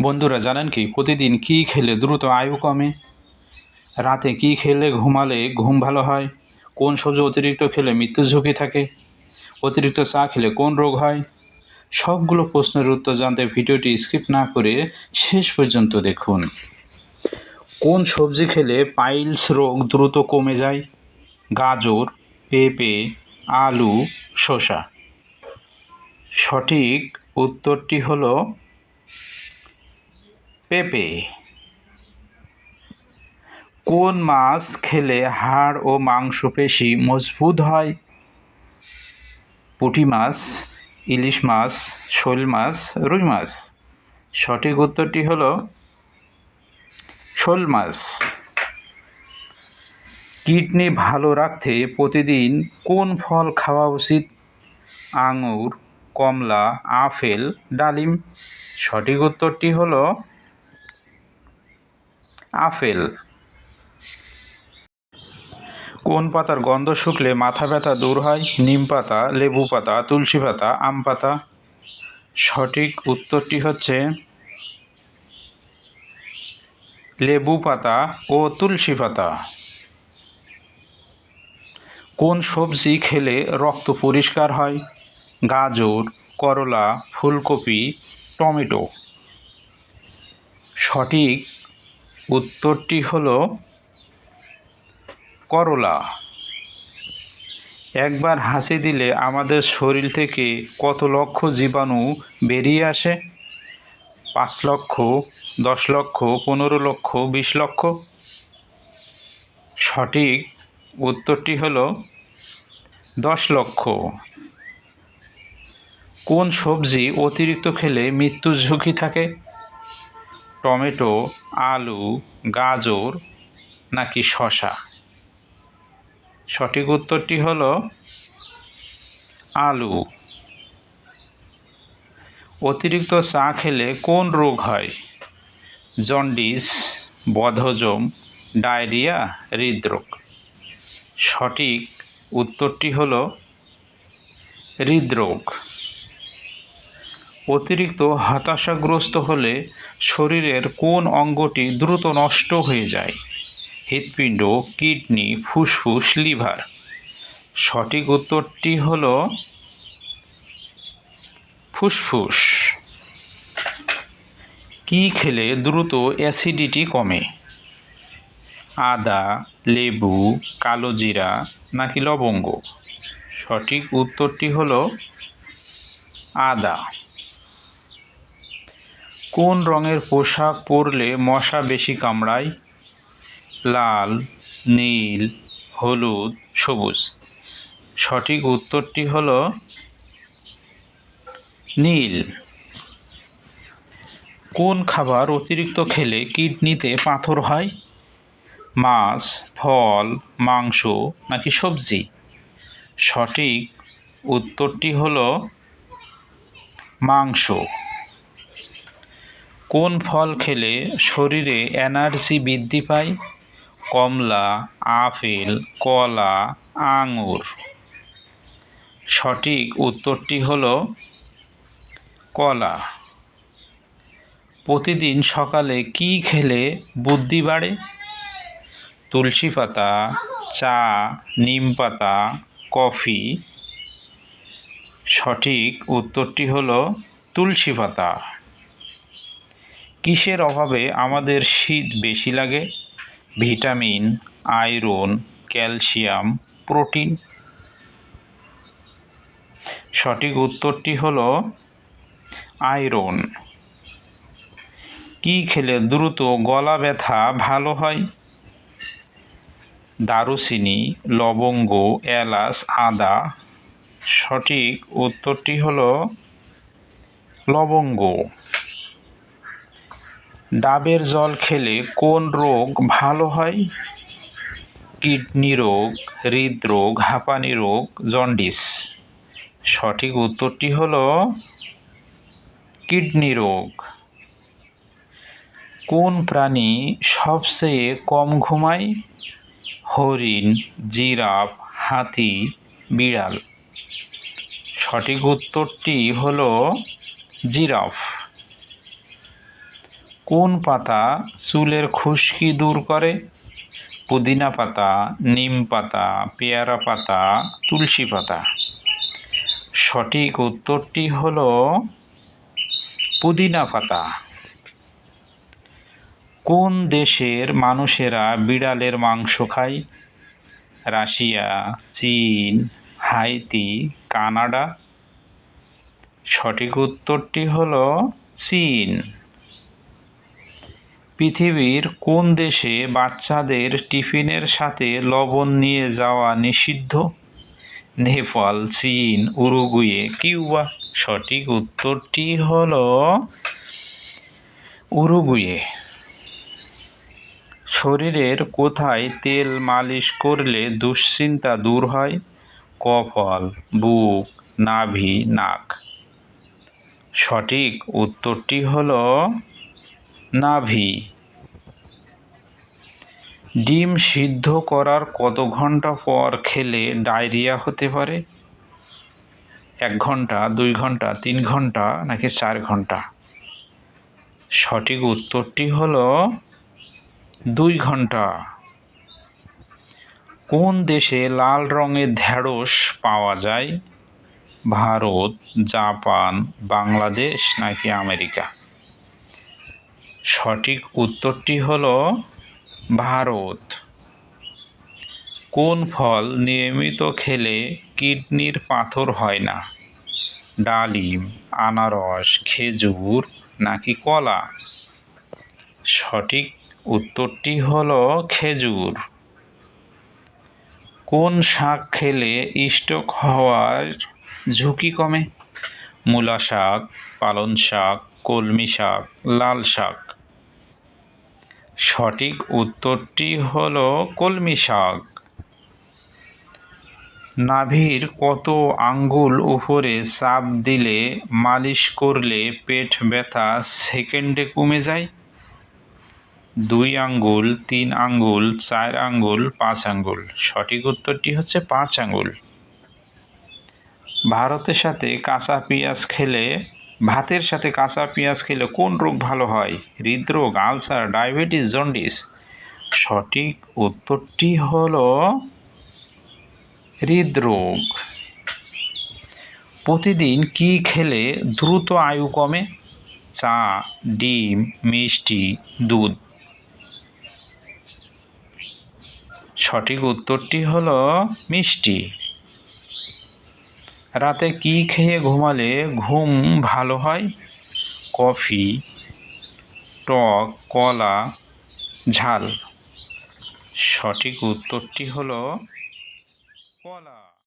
বন্ধুরা, জানেন কি? প্রতিদিন কী খেলে দ্রুত আয়ু কমে? রাতে কী খেলে ঘুমালে ঘুম ভালো হয়? কোন সবজি অতিরিক্ত খেলে মৃত্যুর ঝুঁকি থাকে? অতিরিক্ত চা খেলে কোন রোগ হয়? সবগুলো প্রশ্নের উত্তর জানতে ভিডিওটি স্কিপ না করে শেষ পর্যন্ত দেখুন। কোন সবজি খেলে পাইলস রোগ দ্রুত কমে যায়? গাজর, পেঁপে, আলু, শসা। সঠিক উত্তরটি হলো পেঁপে। কোন মাছ খেলে হাড় ও মাংসপেশি মজবুত হয়? পুঁটি মাছ, ইলিশ মাছ, শোল মাছ, রুই মাছ। সঠিক উত্তরটি হলো শোল মাছ। কিডনি ভালো রাখতে প্রতিদিন কোন ফল খাওয়া উচিত? আঙুর, কমলা, আপেল, ডালিম। সঠিক উত্তরটি হলো আপেল কোন পাতার গন্ধ শুকলে মাথা ব্যথা দূর হয়? নিম পাতা, লেবু পাতা, তুলসী পাতা, আম পাতা? সঠিক উত্তরটি হচ্ছে লেবু পাতা ও তুলসী পাতা। কোন সবজি খেলে রক্ত পরিষ্কার হয়? গাজর, করলা, ফুলকপি, টমেটো। সঠিক উত্তরটি হলো করলা। একবার হাসি দিলে আমাদের শরীর থেকে কত লক্ষ জীবাণু বেরিয়ে আসে? পাঁচ লক্ষ, দশ লক্ষ, পনেরো লক্ষ, বিশ লক্ষ? সঠিক উত্তরটি হলো দশ লক্ষ। কোন সবজি অতিরিক্ত খেলে মৃত্যুর ঝুঁকি থাকে? টমেটো, আলু, গাজর নাকি শশা সঠিক উত্তরটি হলো আলু। অতিরিক্ত চা খেলে কোন রোগ হয়? জন্ডিস, বদহজম, ডায়রিয়া, হৃদরোগ। সঠিক উত্তরটি হল হৃদরোগ। অতিরিক্ত হতাশাগ্রস্ত হলে শরীরের কোন অঙ্গটি দ্রুত নষ্ট হয়ে যায়? হৃৎপিণ্ড, কিডনি, ফুসফুস, লিভার। সঠিক উত্তরটি হল ফুসফুস। কি খেলে দ্রুত অ্যাসিডিটি কমে? আদা, লেবু, কালো জিরা নাকি লবঙ্গ? সঠিক উত্তরটি হল আদা। কোন রঙের পোশাক পরলে মশা বেশি কামড়ায়? লাল, নীল, হলুদ, সবুজ। সঠিক উত্তরটি হল নীল। কোন খাবার অতিরিক্ত খেলে কিডনিতে পাথর হয়? মাছ, ফল, মাংস নাকি সবজি? সঠিক উত্তরটি হল মাংস। কোন ফল খেলে শরীরে এনার্জি বৃদ্ধি পায়? কমলা, আপেল, কলা, আঙুর। সঠিক উত্তরটি হল কলা। প্রতিদিন সকালে কি খেলে বুদ্ধি বাড়ে? তুলসী পাতা, চা, নিম পাতা, কফি। সঠিক উত্তরটি হল তুলসী পাতা। কিসের অভাবে আমাদের শীত বেশি লাগে? Vitamin, iron, calcium, protein. সঠিক উত্তরটি হল আয়রন। কি খেলে দ্রুত গলা ব্যথা ভালো হয়? দারুচিনি, লবঙ্গ, এলাচ, আদা। সঠিক উত্তরটি হল লবঙ্গ। ডাবের জল খেলে কোন রোগ ভালো হয়? কিডনি রোগ, হৃদরোগ, হাঁপানি রোগ, জন্ডিস। সঠিক উত্তরটি হল কিডনি রোগ। কোন প্রাণী সবচেয়ে কম ঘুমায়? হরিণ, জিরাফ, হাতি, বিড়াল। সঠিক উত্তরটি হল জিরাফ। কোন পাতা চুলের খুশকি দূর করে? পুদিনা পাতা, নিম পাতা, পেয়ারা পাতা, তুলসী পাতা। সঠিক উত্তরটি হল পুদিনা পাতা। কোন দেশের মানুষেরা বিড়ালের মাংস খায়? রাশিয়া, চীন, হাইতি, কানাডা। সঠিক উত্তরটি হল চীন। পৃথিবীর কোন দেশে বাচ্চাদের টিফিনের সাথে লবণ নিয়ে যাওয়া নিষিদ্ধ? নেপাল, চীন, উরুগুয়ে, কিউবা। সঠিক উত্তরটি হল উরুগুয়ে। শরীরের কোথায় তেল মালিশ করলে দুশ্চিন্তা দূর হয়? কপাল, বুক, নাভি, নাক। সঠিক উত্তরটি হল নাভি। ডিম সিদ্ধ করার কত ঘণ্টা পর খেলে ডায়রিয়া হতে পারে? এক ঘণ্টা, দুই ঘণ্টা, তিন ঘণ্টা, নাকি চার ঘণ্টা? সঠিক উত্তরটি হল দুই ঘণ্টা। কোন দেশে লাল রঙের ঢ্যাঁড়স পাওয়া যায়? ভারত, জাপান, বাংলাদেশ, নাকি আমেরিকা? সঠিক উত্তরটি হল ভারত। কোন ফল নিয়মিত খেলে কিডনির পাথর হয় না? ডালিম, আনারস, খেজুর নাকি কলা? সঠিক উত্তরটি হল খেজুর। কোন শাক খেলে স্ট্রোক হওয়ার ঝুঁকি কমে? মূলা শাক পালন শাক, কলমি শাক, লাল শাক। সঠিক উত্তরটি হল কলমি শাক। নাভির কত আঙ্গুল উপরে চাপ দিলে, মালিশ করলে পেট ব্যথা সেকেন্ডে কমে যায়? দুই আঙ্গুল, তিন আঙ্গুল, চার আঙ্গুল, পাঁচ আঙ্গুল। সঠিক উত্তরটি হচ্ছে পাঁচ আঙ্গুল। ভারতের সাথে কাঁচা পেঁয়াজ খেলে ভাতের সাথে কাঁচা পেঁয়াজ খেলে কোন রোগ ভালো হয়? হৃদরোগ, আলসার, ডায়াবেটিস, জন্ডিস? সঠিক উত্তরটি হল হৃদরোগ। প্রতিদিন কি খেলে দ্রুত আয়ু কমে? চা, ডিম, মিষ্টি, দুধ। সঠিক উত্তরটি হলো মিষ্টি। রাতে কি খেয়ে ঘুমালে ঘুম ভালো হয়? কফি, টক, কলা, ঝাল। সঠিক উত্তরটি হলো কলা।